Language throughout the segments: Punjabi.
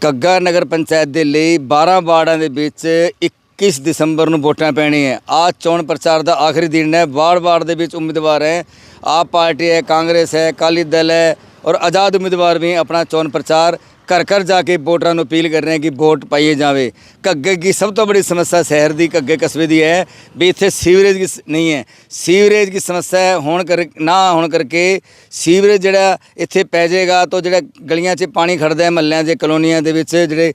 ਕੱਗਾ ਨਗਰ ਪੰਚਾਇਤ ਦੇ ਲਈ 12 ਵਾਰਡਾਂ ਦੇ ਵਿੱਚ 21 ਦਸੰਬਰ ਨੂੰ ਵੋਟਾਂ ਪੈਣੀਆਂ ਹੈ। ਆ ਚੋਣ ਪ੍ਰਚਾਰ ਦਾ ਆਖਰੀ ਦਿਨ ਹੈ। ਵਾਰਡ ਵਾਰਡ ਦੇ ਵਿੱਚ ਉਮੀਦਵਾਰ ਹੈ। ਆਪ ਪਾਰਟੀ ਹੈ, ਕਾਂਗਰਸ ਹੈ, ਅਕਾਲੀ ਦਲ ਹੈ ਔਰ ਆਜ਼ਾਦ ਉਮੀਦਵਾਰ ਵੀ ਆਪਣਾ ਚੋਣ ਪ੍ਰਚਾਰ। ਘਰ ਘਰ ਜਾ ਕੇ ਵੋਟਰਾਂ ਨੂੰ ਅਪੀਲ ਕਰ ਰਹੇ ਹਨ ਕਿ ਵੋਟ ਪਾਈਏ ਜਾਵੇ। ਘੱਗੇ ਦੀ ਸਭ ਤੋਂ ਬੜੀ ਸਮੱਸਿਆ ਸ਼ਹਿਰ ਦੀ, ਘੱਗੇ ਕਸਬੇ ਦੀ ਹੈ ਵੀ ਇੱਥੇ ਸੀਵਰੇਜ ਦੀ ਨਹੀਂ ਹੈ। ਸੀਵਰੇਜ ਦੀ ਸਮੱਸਿਆ ਹੋਣ ਕਰ ਨਾ ਹੋਣ ਕਰਕੇ ਸੀਵਰੇਜ ਜਿਹੜਾ ਇੱਥੇ ਪੈ ਜਾਏਗਾ ਤਾਂ ਜਿਹੜਾ ਗਲੀਆਂ 'ਚ ਪਾਣੀ ਖੜਦਾ ਹੈ, ਮਹੱਲਿਆਂ 'ਚ ਕਲੋਨੀਆਂ ਦੇ ਵਿੱਚ ਜਿਹੜੇ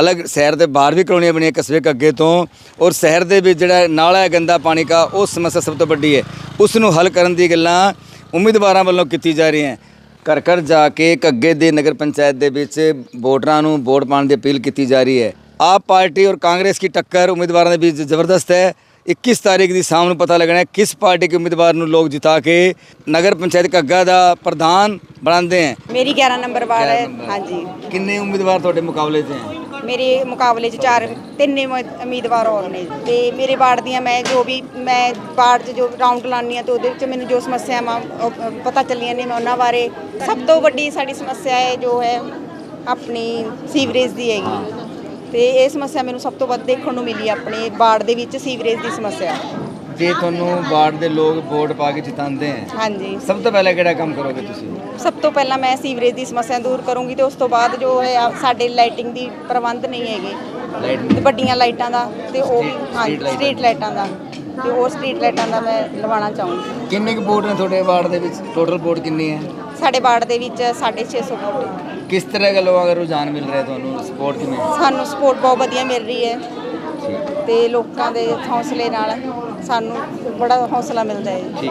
ਅਲੱਗ ਸ਼ਹਿਰ ਦੇ ਬਾਹਰ ਵੀ ਕਲੋਨੀਆਂ ਬਣੀਆਂ ਕਸਬੇ ਕੱਗੇ ਤੋਂ ਔਰ ਸ਼ਹਿਰ ਦੇ ਵਿੱਚ ਜਿਹੜਾ ਨਾਲਾ ਹੈ, ਗੰਦਾ ਪਾਣੀ ਦਾ, ਉਹ ਸਮੱਸਿਆ ਸਭ ਤੋਂ ਵੱਡੀ ਹੈ। ਉਸ ਨੂੰ ਹੱਲ ਕਰਨ ਦੀ ਗੱਲਾਂ ਉਮੀਦਵਾਰਾਂ ਵੱਲੋਂ ਕੀਤੀ ਜਾ ਰਹੀਆਂ। ਹੈ ਘਰ ਘਰ ਜਾ ਕੇ ਕੱਗੇ ਦੇ ਨਗਰ ਪੰਚਾਇਤ ਦੇ ਵਿੱਚ ਵੋਟਰਾਂ ਨੂੰ ਵੋਟ ਪਾਉਣ ਦੀ ਅਪੀਲ ਕੀਤੀ ਜਾ ਰਹੀ ਹੈ। ਆਪ ਪਾਰਟੀ ਔਰ ਕਾਂਗਰਸ ਦੀ ਟੱਕਰ ਉਮੀਦਵਾਰਾਂ ਦੇ ਵਿੱਚ ਜ਼ਬਰਦਸਤ ਹੈ। 21 ਤਾਰੀਖ ਦੀ ਸ਼ਾਮ ਨੂੰ ਪਤਾ ਲੱਗਣਾ ਹੈ ਕਿਸ ਪਾਰਟੀ ਕੇ ਉਮੀਦਵਾਰ ਨੂੰ ਲੋਕ ਜਿਤਾ ਕੇ ਨਗਰ ਪੰਚਾਇਤ ਕੱਗਾ ਦਾ ਪ੍ਰਧਾਨ ਬਣਾਉਂਦੇ ਹੈ। ਮੇਰੀ 11 ਨੰਬਰ ਵਾਰਡ ਹੈ ਹਾਂਜੀ। ਕਿੰਨੇ ਉਮੀਦਵਾਰ ਤੁਹਾਡੇ ਮੁਕਾਬਲੇ 'ਚ ਹੈ? ਮੇਰੇ ਮੁਕਾਬਲੇ 'ਚ ਚਾਰ ਤਿੰਨ ਉਮੀਦਵਾਰ ਹੋਰ ਨੇ। ਤੇ ਮੇਰੇ ਵਾਰਡ ਦੀਆਂ ਮੈਂ ਜੋ ਵੀ ਮੈਂ ਵਾਰਡ 'ਚ ਜੋ ਰਾਉਂਡ ਲਾਉਂਦੀ ਹਾਂ ਤੇ ਉਹਦੇ ਵਿੱਚ ਮੈਨੂੰ ਜੋ ਸਮੱਸਿਆਵਾਂ ਉਹ, ਪਤਾ ਚੱਲੀਆਂ ਨੇ ਮੈਂ ਉਹਨਾਂ ਬਾਰੇ ਸਭ ਤੋਂ ਵੱਡੀ ਸਾਡੀ ਸਮੱਸਿਆ ਹੈ ਜੋ ਹੈ ਆਪਣੀ ਸੀਵਰੇਜ ਦੀ ਹੈਗੀ। ਤੇ ਇਹ ਸਮੱਸਿਆ ਮੈਨੂੰ ਸਭ ਤੋਂ ਵੱਧ ਦੇਖਣ ਨੂੰ ਮਿਲੀ ਆਪਣੇ ਵਾਰਡ ਦੇ ਵਿੱਚ ਸੀਵਰੇਜ ਦੀ ਸਮੱਸਿਆ। ਜੇ ਤੁਹਾਨੂੰ ਵਾਰਡ ਦੇ ਲੋਕ ਵੋਟ ਪਾ ਕੇ ਜਿਤਾਉਂਦੇ ਹੈ ਹਾਂਜੀ। ਸਭ ਤੋਂ ਪਹਿਲਾਂ ਕਿਹੜਾ ਕੰਮ ਕਰੋਗੇ ਤੁਸੀਂ? ਸਭ ਤੋਂ ਪਹਿਲਾਂ ਮੈਂ ਸੀਵਰੇਜ ਦੀ ਸਮੱਸਿਆ ਦੂਰ ਕਰੂੰਗੀ ਤੇ ਉਸ ਤੋਂ ਬਾਅਦ ਜੋ ਹੈ ਆ, ਸਾਡੇ ਲਾਈਟਿੰਗ ਦੀ ਪ੍ਰਬੰਧ ਨਹੀਂ ਹੈਗੇ। ਲਾਈਟ ਤੇ ਵੱਡੀਆਂ ਲਾਈਟਾਂ ਦਾ ਤੇ ਉਹ ਵੀ Street- ਹਾਂਜੀ street ਸਟਰੀਟ ਲਾਈਟਾਂ ਦਾ। ਤੇ ਉਹ ਸਟਰੀਟ ਲਾਈਟਾਂ ਦਾ ਮੈਂ ਲਵਾਉਣਾ ਚਾਹੂੰਗੀ। ਕਿੰਨੇ ਕੁ ਵੋਟ ਨੇ ਤੁਹਾਡੇ ਵਾਰਡ ਦੇ ਵਿੱਚ? ਟੋਟਲ ਵੋਟ ਕਿੰਨੀ ਹੈ? ਸਾਡੇ ਵਾਰਡ ਦੇ ਵਿੱਚ 650 ਵੋਟ ਹੈ। ਕਿਸ ਤਰ੍ਹਾਂ ਦਾ ਲੋਕਾਂ ਦਾ ਰੁਝਾਨ ਮਿਲ ਰਿਹਾ ਤੁਹਾਨੂੰ ਸਪੋਰਟ ਕਿਵੇਂ? ਸਾਨੂੰ ਸਪੋਰਟ ਬਹੁਤ ਵਧੀਆ ਮਿਲ ਰਹੀ ਹੈ। ਤੇ ਲੋਕਾਂ ਦੇ ਹੌਸਲੇ ਨਾਲ ਸਾਨੂੰ ਬੜਾ ਹੌਸਲਾ ਮਿਲਦਾ ਹੈ ਜੀ।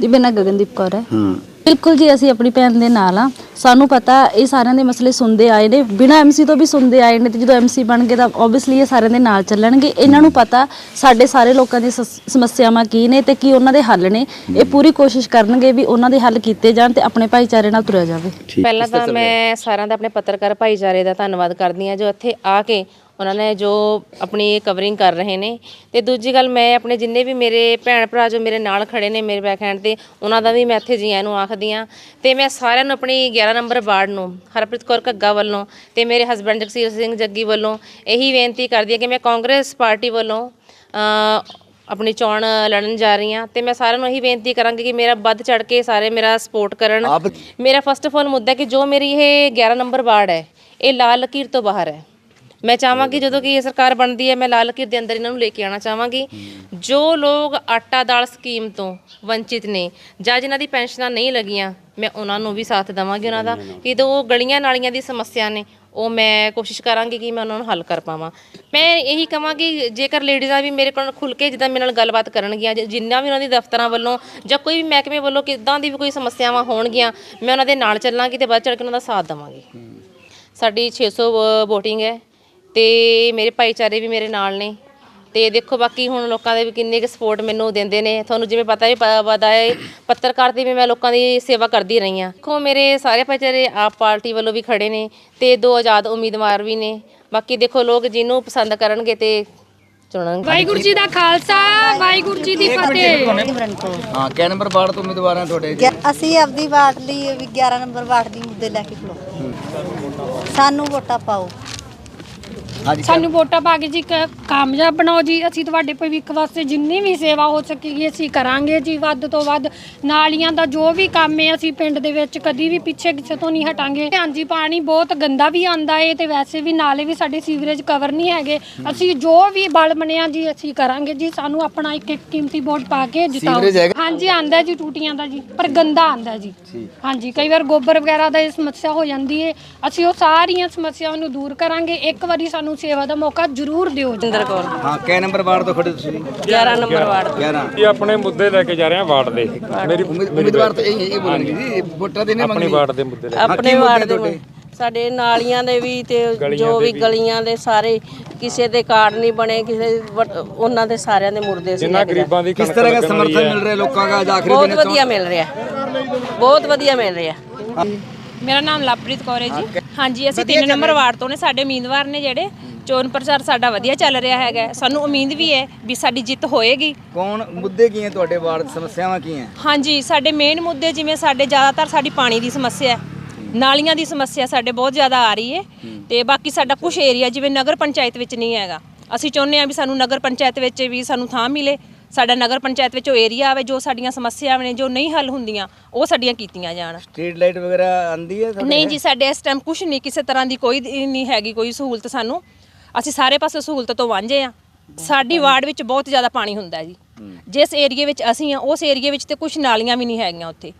ਜੀ ਮੇਰਾ ਨਾਂ ਗਗਨਦੀਪ ਕੌਰ ਹੈ। ਹੂੰ। ਬਿਲਕੁਲ ਜੀ ਅਸੀਂ ਆਪਣੀ ਭੈਣ ਦੇ ਨਾਲ ਆ ਸਾਨੂੰ ਪਤਾ ਇਹ ਸਾਰਿਆਂ ਦੇ ਮਸਲੇ ਸੁਣਦੇ ਆਏ ਨੇ। ਬਿਨਾ ਐਮਸੀ ਤੋਂ ਵੀ ਸੁਣਦੇ ਆਏ ਨੇ ਤੇ ਜਦੋਂ ਐਮਸੀ ਬਣ ਗਏ ਤਾਂ ਆਬਵੀਅਸਲੀ ਇਹ ਸਾਰਿਆਂ ਦੇ ਨਾਲ ਚੱਲਣਗੇ। ਇਹਨਾਂ ਨੂੰ ਪਤਾ ਸਾਡੇ ਸਾਰੇ ਲੋਕਾਂ ਦੀ ਸਸ- ਸਮੱਸਿਆਵਾਂ ਕੀ ਨੇ ਤੇ ਕੀ ਉਹਨਾਂ ਦੇ ਹੱਲ ਨੇ। ਇਹ ਪੂਰੀ ਕੋਸ਼ਿਸ਼ ਕਰਨਗੇ ਵੀ ਉਹਨਾਂ ਦੇ ਹੱਲ ਕੀਤੇ ਜਾਣ ਤੇ ਆਪਣੇ ਭਾਈਚਾਰੇ ਨਾਲ ਤੁਰਿਆ ਜਾਵੇ। ਪਹਿਲਾਂ ਤਾਂ ਮੈਂ ਸਾਰਿਆਂ ਦਾ ਆਪਣੇ ਪੱਤਰਕਾਰ ਭਾਈਚਾਰੇ ਦਾ ਧੰਨਵਾਦ ਕਰਦੀ ਹਾਂ ਜੋ ਇੱਥੇ ਆ ਕੇ ਉਹਨਾਂ ਨੇ ਜੋ ਆਪਣੀ ਕਵਰਿੰਗ ਕਰ ਰਹੇ ਨੇ। ਤੇ ਦੂਜੀ ਗੱਲ ਮੈਂ ਆਪਣੇ ਜਿੰਨੇ ਵੀ ਮੇਰੇ ਭੈਣ ਭਰਾ ਜੋ ਮੇਰੇ ਨਾਲ ਖੜੇ ਨੇ ਮੇਰੇ ਬੈਕ ਹੈਂਡ ਤੇ ਉਹਨਾਂ ਦਾ ਵੀ ਮੈਂ ਇੱਥੇ ਜੀ ਆਇਆਂ ਨੂੰ ਆਖਦੀ ਹਾਂ। ਤੇ ਮੈਂ ਸਾਰਿਆਂ ਨੂੰ ਆਪਣੀ 11 ਨੰਬਰ ਵਾਰਡ ਨੂੰ ਹਰਪ੍ਰੀਤ ਕੌਰ ਘੱਗਾ ਵੱਲੋਂ ਤੇ ਮੇਰੇ ਹਸਬੰਡ ਜਗਸੀਰ ਸਿੰਘ ਜੱਗੀ ਵੱਲੋਂ ਇਹੀ ਬੇਨਤੀ ਕਰਦੀ ਹਾਂ ਕਿ ਮੈਂ ਕਾਂਗਰਸ ਪਾਰਟੀ ਵੱਲੋਂ ਆਪਣੀ ਚੋਣ ਲੜਨ ਜਾ ਰਹੀ ਹਾਂ। ਤੇ ਮੈਂ ਸਾਰਿਆਂ ਨੂੰ ਇਹੀ ਬੇਨਤੀ ਕਰਾਂਗੀ ਕਿ ਮੇਰਾ ਵੱਧ ਚੜ ਕੇ ਸਾਰੇ ਮੇਰਾ ਸਪੋਰਟ ਕਰਨ। ਮੇਰਾ ਫਸਟ ਆਫ ਆਲ ਮੁੱਦਾ ਕਿ ਜੋ ਮੇਰੀ ਇਹ 11 ਨੰਬਰ ਵਾਰਡ ਹੈ ਇਹ ਲਾਲ ਲਕੀਰ ਤੋਂ ਬਾਹਰ ਹੈ। ਮੈਂ ਚਾਹਾਂਗੀ ਜਦੋਂ ਕਿ ਇਹ ਸਰਕਾਰ ਬਣਦੀ ਹੈ ਮੈਂ ਲਾਲ ਲਕੀਰ ਦੇ ਅੰਦਰ ਇਹਨਾਂ ਨੂੰ ਲੈ ਕੇ ਆਉਣਾ ਚਾਹਾਂਗੀ। ਜੋ ਲੋਕ ਆਟਾ ਦਾਲ ਸਕੀਮ ਤੋਂ ਵੰਚਿਤ ਨੇ ਜਾਂ ਜਿਨ੍ਹਾਂ ਦੀ ਪੈਨਸ਼ਨਾਂ ਨਹੀਂ ਲੱਗੀਆਂ ਮੈਂ ਉਹਨਾਂ ਨੂੰ ਵੀ ਸਾਥ ਦੇਵਾਂਗੀ ਉਹਨਾਂ ਦਾ। ਕਿ ਜੋ ਗਲੀਆਂ ਨਾਲੀਆਂ ਦੀ ਸਮੱਸਿਆ ਨੇ ਉਹ ਮੈਂ ਕੋਸ਼ਿਸ਼ ਕਰਾਂਗੀ ਕਿ ਮੈਂ ਉਹਨਾਂ ਨੂੰ ਹੱਲ ਕਰ ਪਾਵਾਂ। ਮੈਂ ਇਹੀ ਕਹਾਂਗੀ ਜੇਕਰ ਲੇਡੀਜ਼ਾਂ ਵੀ ਮੇਰੇ ਕੋਲ ਖੁੱਲ ਕੇ ਜਿੱਦਾਂ ਮੇਰੇ ਨਾਲ ਗੱਲਬਾਤ ਕਰਨਗੀਆਂ ਜਿੰਨਾ ਵੀ ਉਹਨਾਂ ਦੀ ਦਫ਼ਤਰਾਂ ਵੱਲੋਂ ਜਾਂ ਕੋਈ ਵੀ ਮਹਿਕਮੇ ਵੱਲੋਂ ਕਿੱਦਾਂ ਦੀ ਵੀ ਕੋਈ ਸਮੱਸਿਆਵਾਂ ਹੋਣਗੀਆਂ ਮੈਂ ਉਹਨਾਂ ਦੇ ਨਾਲ ਚੱਲਾਂਗੀ ਤੇ ਵੱਧ ਚੜ ਕੇ ਉਹਨਾਂ ਦਾ ਸਾਥ ਦੇਵਾਂਗੀ। ਸਾਡੀ 600 VOTING ਹੈ। ਤੇ ਮੇਰੇ ਭਾਈਚਾਰੇ ਵੀ ਮੇਰੇ ਨਾਲ ਨੇ। ਤੇ ਦੇਖੋ ਬਾਕੀ ਹੁਣ ਲੋਕਾਂ ਦੇ ਵੀ ਕਿੰਨੇ ਕੁ ਸਪੋਰਟ ਮੈਨੂੰ ਦਿੰਦੇ ਨੇ। ਤੁਹਾਨੂੰ ਜਿਵੇਂ ਪਤਾ ਵੀ ਪ- ਪਤਾ ਹੈ ਪੱਤਰਕਾਰ ਤੇ ਵੀ ਮੈਂ ਲੋਕਾਂ ਦੀ ਸੇਵਾ ਕਰਦੀ ਰਹੀ ਹਾਂ। ਦੇਖੋ ਮੇਰੇ ਸਾਰੇ ਭਾਈਚਾਰੇ ਆਪ ਪਾਰਟੀ ਵੱਲੋਂ ਵੀ ਖੜੇ ਨੇ ਤੇ ਦੋ ਆਜ਼ਾਦ ਉਮੀਦਵਾਰ ਵੀ ਨੇ। ਬਾਕੀ ਦੇਖੋ ਲੋਕ ਜਿਹਨੂੰ ਪਸੰਦ ਕਰਨਗੇ ਤੇ ਚੁਣਨਗੇ। ਵਾਹਿਗੁਰੂ ਜੀ ਦਾ ਖਾਲਸਾ ਵਾਹਿਗੁਰੂ ਜੀ ਦੀ ਫਤਿਹ। ਹਾਂ ਕਿਹ ਨੰਬਰ ਵਾਰਡ ਤੋਂ ਉਮੀਦਵਾਰ ਹੈ ਤੁਹਾਡੇ? ਅਸੀਂ ਆਪਦੀ ਵਾਰਡ ਲਈ ਵੀ 11 ਨੰਬਰ ਵਾਰਡ ਦੀ ਮੁੱਦੇ ਲੈ ਕੇ ਖਲੋ ਸਾਨੂੰ ਵੋਟਾਂ ਪਾਓ। ਹਾਂਜੀ ਸਾਨੂੰ ਵੋਟਾਂ ਪਾ ਕੇ ਜੀ ਕ- ਕਾਮਯਾਬ ਬਣਾਓ ਜੀ। ਅਸੀਂ ਤੁਹਾਡੇ ਭਵਿੱਖ ਵਾਸਤੇ ਜਿੰਨੀ ਵੀ ਸੇਵਾ ਹੋ ਸਕੇਗੀ ਅਸੀਂ ਕਰਾਂਗੇ ਜੀ ਵੱਧ ਤੋਂ ਵੱਧ। ਨਾਲੀਆਂ ਦਾ ਜੋ ਵੀ ਕੰਮ ਹੈ ਅਸੀਂ ਪਿੰਡ ਦੇ ਵਿੱਚ ਕਦੀ ਵੀ ਪਿੱਛੇ ਕਿਸੇ ਤੋਂ ਨਹੀਂ ਹਟਾਂਗੇ। ਹਾਂਜੀ ਪਾਣੀ ਬਹੁਤ ਗੰਦਾ ਵੀ ਆਂਦਾ ਏ ਤੇ ਵੈਸੇ ਵੀ ਨਾਲੇ ਵੀ ਸਾਡੇ ਸੀਵਰੇਜ ਕਵਰ ਨਹੀਂ ਹੈਗੇ। ਅਸੀਂ ਜੋ ਵੀ ਬਲ ਬਣਿਆ ਜੀ ਅਸੀਂ ਕਰਾਂਗੇ ਜੀ। ਸਾਨੂੰ ਆਪਣਾ ਇੱਕ ਇੱਕ ਕੀਮਤੀ ਵੋਟ ਪਾ ਕੇ ਜਿਤਾਓ। ਸੀਵਰੇਜ ਹੈਗਾ? ਹਾਂਜੀ ਆਂਦਾ ਜੀ ਟੂਟੀਆਂ ਦਾ ਜੀ ਪਰ ਗੰਦਾ ਆਂਦਾ ਜੀ। ਹਾਂਜੀ ਕਈ ਵਾਰ ਗੋਬਰ ਵਗੈਰਾ ਦਾ ਇਹ ਸਮੱਸਿਆ ਹੋ ਜਾਂਦੀ ਹੈ ਅਸੀਂ ਉਹ ਸਾਰੀਆਂ ਸਮੱਸਿਆਵਾਂ ਨੂੰ ਦੂਰ ਕਰਾਂਗੇ। ਇੱਕ ਵਾਰੀ ਸਾਨੂੰ ਸੇਵਾ ਦਾ ਮੌਕਾ ਜ਼ਰੂਰ ਦਿਓ ਜੀ। ਹਾਂ ਕਿਹ ਨੰਬਰ ਵਾਰਡ ਤੋਂ ਖੜੇ ਤੁਸੀਂ? 11 ਨੰਬਰ ਵਾਰਡ 11 ਜੀ ਆਪਣੇ ਮੁੱਦੇ ਲੈ ਕੇ ਜਾ ਰਹੇ ਹਾਂ ਵਾਰਡ ਦੇ। ਮੇਰੀ ਉਮੀਦ- ਉਮੀਦਵਾਰ ਤਾਂ ਇਹ ਇਹ ਬੋਲਣਗੇ ਜੀ ਵੋਟਾਂ ਦੇਣੇ ਆਪਣੀ ਮੰਗਣੀ ਵਾਰਡ ਦੇ ਮੁੱਦੇ ਲੈ ਆਪਣੇ ਵਾਰਡ ਦੇ ਮੁੰ- ਸਾਡੇ ਨਾਲੀਆਂ ਦੇ ਵੀ ਤੇ ਜੋ ਵੀ ਗਲੀਆਂ ਦੇ ਸਾਰੇ ਕਿਸੇ ਦੇ ਕਾਰਡ ਨਹੀਂ ਬਣੇ ਕਿਸੇ ਦੇ ਉਹਨਾਂ ਦੇ ਸਾਰਿਆਂ ਦੇ ਮੁਰਦੇ ਸੀ ਜਿੰਨਾ ਕੇ ਗਰੀਬਾਂ ਦੀ ਕਿਸ ਤਰ੍ਹਾਂ ਦਾ ਸਮਰਥਨ। ਮਿਲ ਰਿਹਾ ਲੋਕਾਂ ਦਾ ਅੱਜ ਆਖਰੀ ਬਹੁਤ ਦਿਨ ਹੈ ਵਧੀਆ ਮਿਲ ਰਿਹਾ। ਬਹੁਤ ਵਧੀਆ ਮਿਲ ਰਿਹਾ। ਮੇਰਾ ਨਾਮ ਲਵਪ੍ਰੀਤ ਕੌਰ ਹੈ ਜੀ। ਹਾਂਜੀ ਅਸੀਂ 3 ਨੰਬਰ ਵਾਰਡ ਤੋਂ ਨੇ ਸਾਡੇ ਉਮੀਦਵਾਰ ਨੇ ਜਿਹੜੇ। ਚੋਣ ਪ੍ਰਚਾਰ ਸਾਡਾ ਵਧੀਆ ਚੱਲ ਰਿਹਾ ਹੈਗਾ। ਸਾਨੂੰ ਉਮੀਦ ਵੀ ਹੈ ਵੀ ਸਾਡੀ ਜਿੱਤ ਹੋਏਗੀ। ਕੌਣ ਮੁੱਦੇ ਕੀ ਹੈ ਤੁਹਾਡੇ ਵਾਰਡ ਸਮੱਸਿਆਵਾਂ ਕੀ ਹੈ? ਹਾਂਜੀ ਸਾਡੇ ਮੇਨ ਮੁੱਦੇ ਜਿਵੇਂ ਸਾਡੇ ਜ਼ਿਆਦਾਤਰ ਸਾਡੀ ਪਾਣੀ ਦੀ ਸਮੱਸਿਆ ਹੈ। ਨਾਲੀਆਂ ਦੀ ਸਮੱਸਿਆ ਸਾਡੇ ਬਹੁਤ ਜ਼ਿਆਦਾ ਆ ਰਹੀ ਹੈ। ਤੇ ਬਾਕੀ ਸਾਡਾ ਕੁਝ ਏਰੀਆ ਜਿਵੇਂ ਨਗਰ ਪੰਚਾਇਤ ਵਿੱਚ ਨਹੀਂ ਹੈਗਾ। ਅਸੀਂ ਚਾਹੁੰਦੇ ਹਾਂ ਵੀ ਸਾਨੂੰ ਨਗਰ ਪੰਚਾਇਤ ਵਿੱਚ ਵੀ ਸਾਨੂੰ ਥਾਂ ਮਿਲੇ। ਸਾਡਾ ਨਗਰ ਪੰਚਾਇਤ ਵਿੱਚ ਉਹ ਏਰੀਆ ਆਵੇ ਜੋ ਸਾਡੀਆਂ ਸਮੱਸਿਆਵਾਂ ਨੇ ਜੋ ਨਹੀਂ ਹੱਲ ਹੁੰਦੀਆਂ ਉਹ ਸਾਡੀਆਂ ਕੀਤੀਆਂ ਜਾਣ। ਸਟਰੀਟ ਲਾਈਟ ਵਗੈਰਾ ਆਂਦੀ ਹੈ? ਨਹੀਂ ਜੀ ਸਾਡੇ ਇਸ ਟਾਈਮ ਕੁਝ ਨਹੀਂ ਕਿਸੇ ਤਰ੍ਹਾਂ ਦੀ ਕੋਈ ਨਹੀਂ ਹੈਗੀ ਕੋਈ ਸਹੂਲਤ ਸਾਨੂੰ। ਅਸੀਂ ਸਾਰੇ ਪਾਸੇ ਸਹੂਲਤ ਤੋਂ ਵਾਂਝੇ ਆ ਸਾਡੀ ਵਾਰਡ ਵਿੱਚ ਬਹੁਤ ਜ਼ਿਆਦਾ ਪਾਣੀ ਹੁੰਦਾ ਜੀ। ਜਿਸ ਏਰੀਏ ਵਿੱਚ ਅਸੀਂ ਆ ਉਸ ਏਰੀਏ ਵਿੱਚ ਤੇ ਕੁਝ ਨਾਲੀਆਂ ਵੀ ਨਹੀਂ ਹੈਗੀਆਂ ਉੱਥੇ।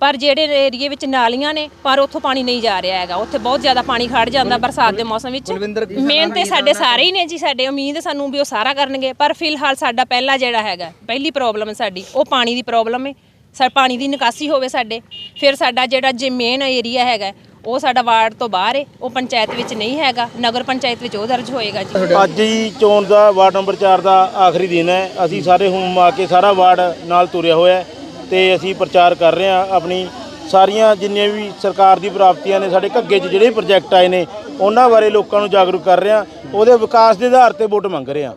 ਪਰ ਜਿਹੜੇ ਏਰੀਏ ਵਿੱਚ ਨਾਲੀਆਂ ਨੇ ਪਰ ਉੱਥੋਂ ਪਾਣੀ ਨਹੀਂ ਜਾ ਰਿਹਾ ਹੈਗਾ। ਉੱਥੇ ਬਹੁਤ ਜ਼ਿਆਦਾ ਪਾਣੀ ਖੜ ਜਾਂਦਾ ਬਰਸਾਤ ਦੇ ਮੌਸਮ ਵਿੱਚ। ਮੇਨ ਤੇ ਸਾਡੇ ਸਾਰੇ ਹੀ ਨੇ ਜੀ ਸਾਡੇ ਉਮੀਦ ਸਾਨੂੰ ਵੀ ਉਹ ਸਾਰਾ ਕਰਨਗੇ। ਪਰ ਫਿਲਹਾਲ ਸਾਡਾ ਪਹਿਲਾ ਜਿਹੜਾ ਹੈਗਾ ਪਹਿਲੀ ਪ੍ਰੋਬਲਮ ਹੈ ਸਾਡੀ ਉਹ ਪਾਣੀ ਦੀ ਪ੍ਰੋਬਲਮ ਹੈ। ਸਾ ਪਾਣੀ ਦੀ ਨਿਕਾਸੀ ਹੋਵੇ ਸਾਡੇ। ਫਿਰ ਸਾਡਾ ਜਿਹੜਾ ਜੇ ਮੇਨ ਏਰੀਆ ਹੈਗਾ ਉਹ ਸਾਡਾ ਵਾਰਡ ਤੋਂ ਬਾਹਰ ਹੈ ਉਹ ਪੰਚਾਇਤ ਵਿੱਚ ਨਹੀਂ ਹੈਗਾ ਨਗਰ ਪੰਚਾਇਤ ਵਿੱਚ ਉਹ ਦਰਜ ਹੋਏਗਾ ਜੀ। ਅੱਜ ਹੀ ਚੋਣ ਦਾ ਵਾਰਡ ਨੰਬਰ 4 ਦਾ ਆਖਰੀ ਦਿਨ ਹੈ। ਅਸੀਂ ਸਾਰੇ ਹੁਮ ਆ ਕੇ ਸਾਰਾ ਵਾਰਡ ਨਾਲ ਤੁਰਿਆ ਹੋਇਆ ਹੈ ਤੇ ਅਸੀਂ ਪ੍ਰਚਾਰ ਕਰ ਰਹੇ ਹਾਂ ਆਪਣੀ ਸਾਰੀਆਂ ਜਿੰਨੀਆਂ ਵੀ ਸਰਕਾਰ ਦੀ ਪ੍ਰਾਪਤੀਆਂ ਨੇ ਸਾਡੇ ਘੱਗੇ 'ਚ ਜਿਹੜੇ ਪ੍ਰੋਜੈਕਟ ਆਏ ਨੇ ਉਹਨਾਂ ਬਾਰੇ ਲੋਕਾਂ ਨੂੰ ਜਾਗਰੂਕ ਕਰ ਰਹੇ ਹਾਂ। ਉਹਦੇ ਵਿਕਾਸ ਦੇ ਆਧਾਰ ਤੇ ਵੋਟ ਮੰਗ ਰਹੇ ਹਾਂ।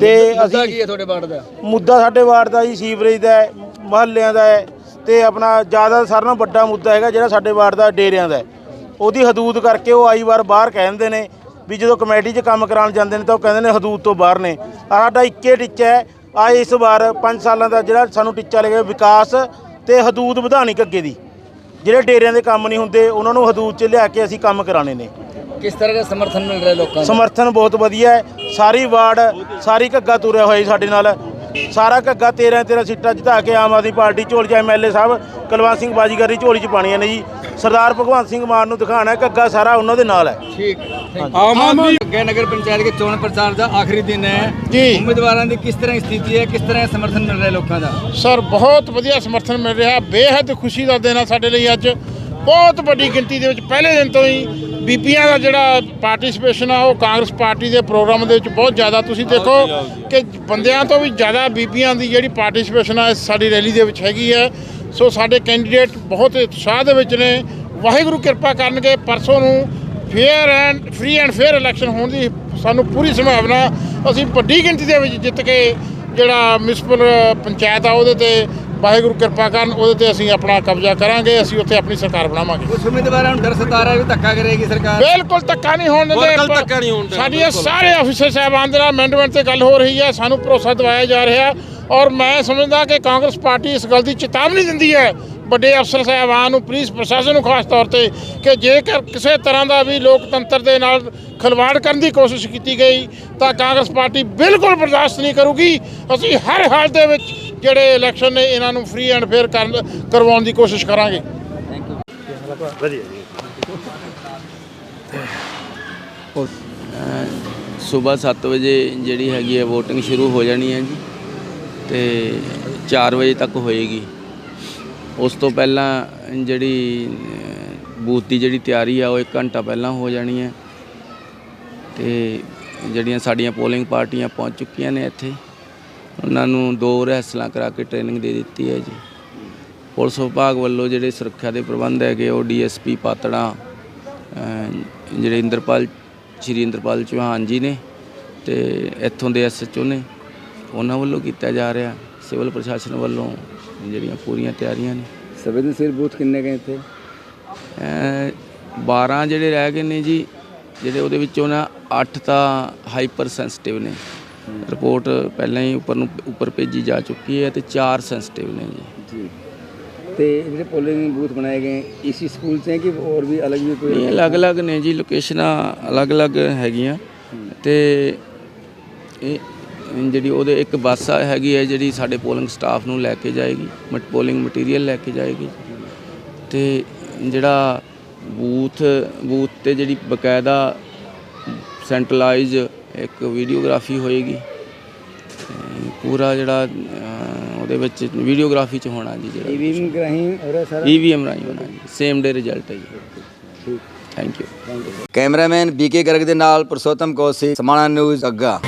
ਤੇ ਮੁੱਦਾ ਅਸੀਂ ਕੀ ਹੈ ਤੁਹਾਡੇ ਵਾਰਡ ਦਾ? ਮੁੱਦਾ ਸਾਡੇ ਵਾਰਡ ਦਾ ਜੀ ਸੀਵਰੇਜ ਦਾ ਹੈ ਮਹੱਲਿਆਂ ਦਾ ਹੈ ਤੇ ਆਪਣਾ ਜ਼ਿਆਦਾ ਸਾਰਿਆਂ ਨਾਲੋਂ ਵੱਡਾ ਮੁੱਦਾ ਹੈਗਾ ਜਿਹੜਾ ਸਾਡੇ ਵਾਰਡ ਦਾ ਡੇਰਿਆਂ ਦਾ ਹੈ। ਉਹਦੀ ਹਦੂਦ ਕਰਕੇ ਉਹ ਆਈ ਵਾਰ ਬਾਹਰ ਕਹਿ ਦਿੰਦੇ ਨੇ ਵੀ ਜਦੋਂ ਕਮੇਟੀ 'ਚ ਕੰਮ ਕਰਾਉਣ ਜਾਂਦੇ ਨੇ ਤਾਂ ਉਹ ਕਹਿੰਦੇ ਨੇ ਹਦੂਦ ਤੋਂ ਬਾਹਰ ਨੇ। ਆਹ ਸਾਡਾ ਇੱਕੇ ਟੀਚਾ ਹੈ। ਆ ਇਸ ਵਾਰ 5 ਸਾਲਾਂ ਦਾ ਜਿਹੜਾ ਸਾਨੂੰ ਟੀਚਾ ਲੱਗਿਆ ਵਿਕਾਸ ਤੇ ਹਦੂਦ ਵਧਾਣੀ ਅੱਗੇ ਦੀ। ਜਿਹੜੇ ਡੇਰਿਆਂ ਦੇ ਕੰਮ ਨਹੀਂ ਹੁੰਦੇ ਉਹਨਾਂ ਨੂੰ ਹਦੂਦ 'ਚ ਲਿਆ ਕੇ ਅਸੀਂ ਕੰਮ ਕਰਾਣੇ ਨੇ। ਕਿਸ ਤਰ੍ਹਾਂ ਦਾ ਸਮਰਥਨ ਮਿਲ ਰਿਹਾ ਲੋਕਾਂ ਦਾ ਸਮਰਥਨ ਬਹੁਤ ਵਧੀਆ ਹੈ। ਸਾਰੀ ਵਾਰਡ ਸਾਰੀ ਘੱਗਾ ਤੁਰਿਆ ਹੋਇਆ ਜੀ ਸਾਡੇ ਨਾਲ। ਸਾਰਾ ਘੱਗਾ 13 13 ਸੀਟਾਂ ਜਿਤਾ ਕੇ ਆਮ ਆਦਮੀ ਪਾਰਟੀ ਝੋਲੀ ਚ ਐਮਐਲਏ ਸਾਹਿਬ ਕੁਲਵੰਤ ਸਿੰਘ ਬਾਜੀਗਰ ਦੀ ਝੋਲੀ ਚ ਪਾਣੀਆਂ ਨੇ ਜੀ। ਸਰਦਾਰ ਭਗਵੰਤ ਸਿੰਘ ਮਾਨ ਨੂੰ ਦਿਖਾਣਾ ਹੈ ਘੱਗਾ ਸਾਰਾ ਉਹਨਾਂ ਦੇ ਨਾਲ ਹੈ। ਠੀਕ ਆਮ ਆਦਮੀ ਅੱਗੇ ਨਗਰ ਪੰਚਾਇਤ ਦੇ ਚੋਣ ਪ੍ਰਚਾਰ ਦਾ ਆਖਰੀ ਦਿਨ ਹੈ। ਜੀ। ਉਮੀਦਵਾਰਾਂ ਦੀ ਕਿਸ ਤਰ੍ਹਾਂ ਸਥਿਤੀ ਹੈ ਕਿਸ ਤਰ੍ਹਾਂ ਸਮਰਥਨ ਮਿਲ ਰਿਹਾ ਲੋਕਾਂ ਦਾ? ਸਰ ਬਹੁਤ ਵਧੀਆ ਸਮਰਥਨ ਮਿਲ ਰਿਹਾ। ਬੇਹੱਦ ਖੁਸ਼ੀ ਦਾ ਦਿਨ ਆ ਸਾਡੇ ਲਈ ਅੱਜ। ਬਹੁਤ ਵੱਡੀ ਗਿਣਤੀ ਦੇ ਵਿੱਚ ਪਹਿਲੇ ਦਿਨ ਤੋਂ ਹੀ ਬੀਬੀਆਂ ਦਾ ਜਿਹੜਾ ਪਾਰਟਿਸਿਪੇਸ਼ਨ ਆ ਉਹ ਕਾਂਗਰਸ ਪਾਰਟੀ ਦੇ ਪ੍ਰੋਗਰਾਮ ਦੇ ਵਿੱਚ ਬਹੁਤ ਜ਼ਿਆਦਾ। ਤੁਸੀਂ ਦੇਖੋ ਕਿ ਬੰਦਿਆਂ ਤੋਂ ਵੀ ਜ਼ਿਆਦਾ ਬੀਬੀਆਂ ਦੀ ਜਿਹੜੀ ਪਾਰਟਿਸਿਪੇਸ਼ਨ ਆ ਸਾਡੀ ਰੈਲੀ ਦੇ ਵਿੱਚ ਹੈਗੀ ਹੈ। ਸੋ ਸਾਡੇ ਕੈਂਡੀਡੇਟ ਬਹੁਤ ਉਤਸ਼ਾਹ ਦੇ ਵਿੱਚ ਨੇ। ਵਾਹਿਗੁਰੂ ਕਿਰਪਾ ਕਰਨਗੇ ਪਰਸੋਂ ਨੂੰ fair and free and fair election ਹੋਣ ਦੀ ਸਾਨੂੰ ਪੂਰੀ ਸੰਭਾਵਨਾ। ਅਸੀਂ ਵੱਡੀ ਗਿਣਤੀ ਦੇ ਵਿੱਚ ਜਿੱਤ ਕੇ ਜਿਹੜਾ ਮਿਊਨਿਸਪਲ ਪੰਚਾਇਤ ਆ ਉਹਦੇ ਤੇ ਵਾਹਿਗੁਰੂ ਕਿਰਪਾ ਕਰਨ ਉਹਦੇ ਤੇ ਅਸੀਂ ਆਪਣਾ ਕਬਜ਼ਾ ਕਰਾਂਗੇ ਅਸੀਂ ਉੱਥੇ ਆਪਣੀ ਸਰਕਾਰ ਬਣਾਵਾਂਗੇ। ਕੁਝ ਉਮੀਦਵਾਰਾਂ ਨੂੰ ਡਰ ਸਤਾ ਰਿਹਾ ਵੀ ਧੱਕਾ ਕਰੇਗੀ ਸਰਕਾਰ? ਬਿਲਕੁਲ ਧੱਕਾ ਨਹੀਂ ਹੋਣ ਦਿੰਦੇ ਸਾਡੀਆਂ ਸਾਰੇ ਅਫਸਰ ਸਾਹਿਬਾਨ ਦੇ ਨਾਲ ਅਮੈਂਡਮੈਂਟ ਤੇ ਗੱਲ ਹੋ ਰਹੀ ਹੈ ਸਾਨੂੰ ਭਰੋਸਾ ਦਿਵਾਇਆ ਜਾ ਰਿਹਾ। ਔਰ ਮੈਂ ਸਮਝਦਾ ਕਿ ਕਾਂਗਰਸ ਪਾਰਟੀ ਇਸ ਗੱਲ ਦੀ ਚੇਤਾਵਨੀ ਦਿੰਦੀ ਹੈ ਵੱਡੇ ਅਫਸਰ ਸਾਹਿਬਾਨ ਨੂੰ ਪੁਲਿਸ ਪ੍ਰਸ਼ਾਸਨ ਨੂੰ ਖਾਸ ਤੌਰ ਤੇ ਕਿ ਜੇਕਰ ਕਿਸੇ ਤਰ੍ਹਾਂ ਦਾ ਵੀ ਲੋਕਤੰਤਰ ਦੇ ਨਾਲ ਖਿਲਵਾੜ ਕਰਨ ਦੀ ਕੋਸ਼ਿਸ਼ ਕੀਤੀ ਗਈ ਤਾਂ ਕਾਂਗਰਸ ਪਾਰਟੀ ਬਿਲਕੁਲ ਬਰਦਾਸ਼ਤ ਨਹੀਂ ਕਰੂਗੀ। ਅਸੀਂ ਹਰ ਹਾਲਤ ਦੇ ਵਿੱਚ ਜਿਹੜੇ ਇਲੈਕਸ਼ਨ ਨੇ ਇਹਨਾਂ ਨੂੰ ਫ੍ਰੀ ਐਂਡ ਫੇਅਰ ਕਰਨ ਕਰਵਾਉਣ ਦੀ ਕੋਸ਼ਿਸ਼ ਕਰਾਂਗੇ। ਸਵੇਰ 7 ਵਜੇ ਜਿਹੜੀ ਹੈਗੀ ਹੈ VOTING ਸ਼ੁਰੂ ਹੋ ਜਾਣੀ ਹੈ ਜੀ ਤੇ 4 ਵਜੇ ਤੱਕ ਹੋਏਗੀ। ਉਸ ਤੋਂ ਪਹਿਲਾਂ ਜਿਹੜੀ ਬੂਥ ਦੀ ਜਿਹੜੀ ਤਿਆਰੀ ਆ ਉਹ 1 ਘੰਟਾ ਪਹਿਲਾਂ ਹੋ ਜਾਣੀ ਹੈ। ਤੇ ਜਿਹੜੀਆਂ ਸਾਡੀਆਂ ਪੋਲਿੰਗ ਪਾਰਟੀਆਂ ਪਹੁੰਚ ਚੁੱਕੀਆਂ ਨੇ ਇੱਥੇ। ਉਹਨਾਂ ਨੂੰ ਦੋ ਰਿਹਰਸਲਾਂ ਕਰਾ ਕੇ ਟ੍ਰੇਨਿੰਗ ਦੇ ਦਿੱਤੀ ਹੈ ਜੀ। ਪੁਲਿਸ ਵਿਭਾਗ ਵੱਲੋਂ ਜਿਹੜੇ ਸੁਰੱਖਿਆ ਦੇ ਪ੍ਰਬੰਧ ਹੈਗੇ ਉਹ ਡੀਐਸਪੀ ਪਾਤੜਾ ਜਿਹੜੇ ਇੰਦਰਪਾਲ ਸ਼੍ਰੀ ਇੰਦਰਪਾਲ ਚੌਹਾਨ ਜੀ ਨੇ ਤੇ ਇੱਥੋਂ ਦੇ ਐਸਐਚਓ ਨੇ ਉਹਨਾਂ ਵੱਲੋਂ ਕੀਤਾ ਜਾ ਰਿਹਾ। ਸਿਵਲ ਪ੍ਰਸ਼ਾਸਨ ਵੱਲੋਂ ਜਿਹੜੀਆਂ ਪੂਰੀਆਂ ਤਿਆਰੀਆਂ ਨੇ। ਸੰਵੇਦਨਸ਼ੀਲ ਬੂਥ ਕਿੰਨੇ ਗਏ ਇੱਥੇ? ਅਹ 12 ਜਿਹੜੇ ਰਹਿ ਗਏ ਨੇ ਜੀ ਜਿਹੜੇ ਉਹਦੇ ਵਿੱਚੋਂ ਨਾ 8 ਤਾਂ ਹਾਈਪਰ ਸੈਂਸਿਟਿਵ ਨੇ। ਰਿਪੋਰਟ ਪਹਿਲਾਂ ਹੀ ਉੱਪਰ ਨੂੰ ਉੱਪਰ ਭੇਜੀ ਜਾ ਚੁੱਕੀ ਹੈ ਤੇ 4 ਸੈਂਸਿਟਿਵ ਨੇ ਜੀ। ਤੇ ਜਿਹੜੇ ਪੋਲਿੰਗ ਬੂਥ ਬਣਾਏ ਗਏ ਇਸੀ ਸਕੂਲ ਸੇ ਕਿ ਹੋਰ ਵੀ ਅਲੱਗ ਵੀ ਕੋਈ ਅਲੱਗ-ਅਲੱਗ ਨੇ ਜੀ ਲੋਕੇਸ਼ਨਾਂ ਅਲੱਗ-ਅਲੱਗ ਹੈਗੀਆਂ। ਤੇ ਇਹ ਜਿਹੜੀ ਉਹਦੇ ਇੱਕ ਬੱਸ ਆ ਹੈਗੀ ਹੈ ਜਿਹੜੀ ਸਾਡੇ ਪੋਲਿੰਗ ਸਟਾਫ ਨੂੰ ਲੈ ਕੇ ਜਾਏਗੀ ਮਟ ਪੋਲਿੰਗ ਮਟੀਰੀਅਲ ਲੈ ਕੇ ਜਾਏਗੀ। ਤੇ ਜਿਹੜਾ ਬੂਥ ਬੂਥ ਤੇ ਜਿਹੜੀ ਬਕਾਇਦਾ ਸੈਂਟਰਲਾਈਜ਼ ਇੱਕ ਵੀਡੀਓਗ੍ਰਾਫੀ ਹੋਏਗੀ। ਪੂਰਾ ਜਿਹੜਾ ਉਹਦੇ ਵਿੱਚ ਵੀਡੀਓਗ੍ਰਾਫੀ ਚ ਹੋਣਾ ਜੀ ਜਿਹੜਾ। ਈਵੀਐਮ ਰਾਹੀਂ ਹੋ ਰਿਹਾ ਸਾਰਾ? ਈਵੀਐਮ ਰਾਹੀਂ ਹੋਣਾ ਜੀ। ਸੇਮ ਡੇ ਰਿਜ਼ਲਟ ਹੈ ਜੀ। Thank you cameraman BK Garg ਦੇ ਨਾਲ ਪੁਰਸ਼ੋਤਮ ਕੌਸ਼ਿਕ ਸਮਾਣਾ ਨਿਊਜ਼ ਅੱਗਾ।